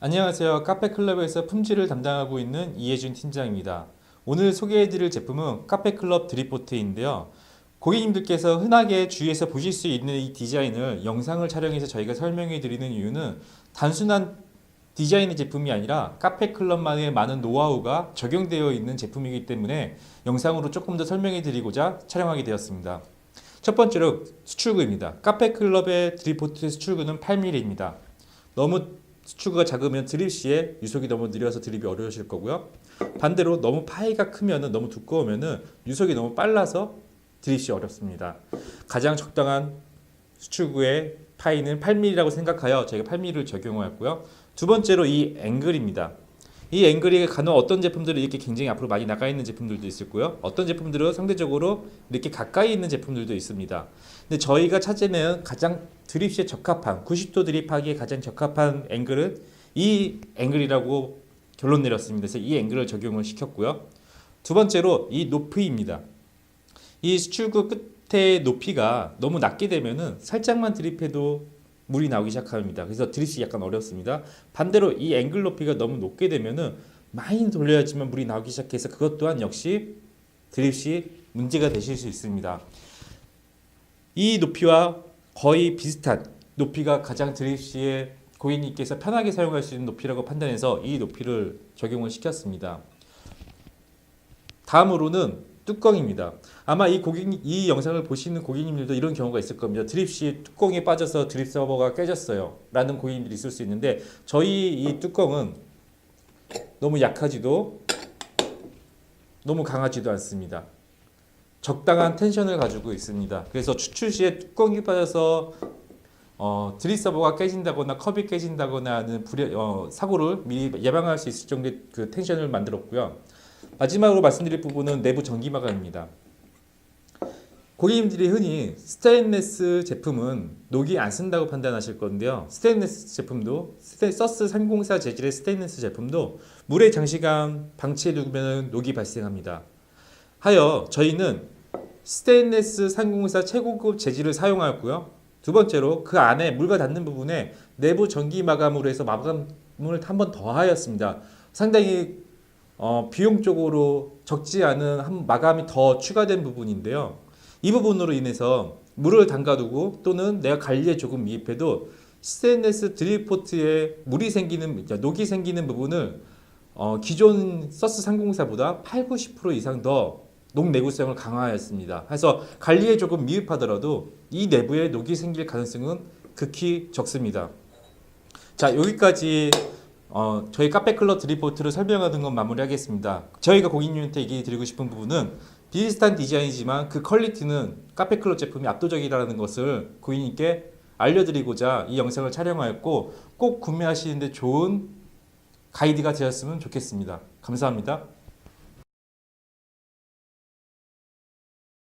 안녕하세요. 카페클럽에서 품질을 담당하고 있는 이혜준 팀장입니다. 오늘 소개해드릴 제품은 카페클럽 드립보트인데요. 고객님들께서 흔하게 주위에서 보실 수 있는 이 디자인을 영상을 촬영해서 저희가 설명해 드리는 이유는 단순한 디자인의 제품이 아니라 카페클럽만의 많은 노하우가 적용되어 있는 제품이기 때문에 영상으로 조금 더 설명해 드리고자 촬영하게 되었습니다. 첫 번째로 수출구입니다. 카페클럽의 드립보트의 수출구는 8mm입니다. 너무 수출구가 작으면 드립 시에 유속이 너무 느려서 드립이 어려우실 거고요. 반대로 너무 파이가 크면은 너무 두꺼우면은 유속이 너무 빨라서 드립 시 어렵습니다. 가장 적당한 수출구의 파이는 8mm라고 생각하여 저희가 8mm를 적용하였고요. 두 번째로 이 앵글입니다. 이 앵글이 간혹 어떤 제품들은 이렇게 굉장히 앞으로 많이 나가 있는 제품들도 있을 거요. 어떤 제품들은 상대적으로 이렇게 가까이 있는 제품들도 있습니다. 근데 저희가 찾아내는 가장 드립시에 적합한 90도 드립하기에 가장 적합한 앵글은 이 앵글이라고 결론 내렸습니다. 그래서 이 앵글을 적용을 시켰고요. 두 번째로 이 높이입니다. 이 수출구 끝의 높이가 너무 낮게 되면은 살짝만 드립해도 물이 나오기 시작합니다. 그래서 드립이 약간 어렵습니다. 반대로 이 앵글 높이가 너무 높게 되면은 많이 돌려야지만 물이 나오기 시작해서 그것 또한 역시 드립시 문제가 되실 수 있습니다. 이 높이와 거의 비슷한 높이가 가장 드립시에 고객님께서 편하게 사용할 수 있는 높이라고 판단해서 이 높이를 적용을 시켰습니다. 다음으로는 뚜껑입니다. 아마 이 고객 이 영상을 보시는 고객님들도 이런 경우가 있을 겁니다. 드립 시 뚜껑이 빠져서 드립 서버가 깨졌어요.라는 고객님들이 있을 수 있는데 저희 이 뚜껑은 너무 약하지도 너무 강하지도 않습니다. 적당한 텐션을 가지고 있습니다. 그래서 추출 시에 뚜껑이 빠져서 어, 드립 서버가 깨진다거나 컵이 깨진다거나 하는 불에, 어, 사고를 미리 예방할 수 있을 정도의 그 텐션을 만들었고요. 마지막으로 말씀드릴 부분은 내부 전기 마감입니다. 고객님들이 흔히 스테인레스 제품은 녹이 안 쓴다고 판단하실 건데요. 스테인레스 제품도 서스 304 재질의 스테인레스 제품도 물에 장시간 방치해 두면 녹이 발생합니다. 하여 저희는 스테인레스 304 최고급 재질을 사용하였고요. 두 번째로 그 안에 물과 닿는 부분에 내부 전기 마감으로 해서 마감을 한 번 더 하였습니다. 상당히 어, 비용적으로 적지 않은 한 마감이 더 추가된 부분인데요. 이 부분으로 인해서 물을 담가두고 또는 내가 관리에 조금 미입해도 스테인레스 드릴포트에 물이 생기는 녹이 생기는 부분을 어, 기존 서스 304보다 8, 90% 이상 더 녹내구성을 강화하였습니다. 그래서 관리에 조금 미흡하더라도 이 내부에 녹이 생길 가능성은 극히 적습니다. 자 여기까지 어, 저희 카페클럽 드리포트를 설명하는 건 마무리하겠습니다. 저희가 고객님한테 얘기 드리고 싶은 부분은 비슷한 디자인이지만 그 퀄리티는 카페클럽 제품이 압도적이라는 것을 고객님께 알려드리고자 이 영상을 촬영하였고 꼭 구매하시는데 좋은 가이드가 되었으면 좋겠습니다. 감사합니다.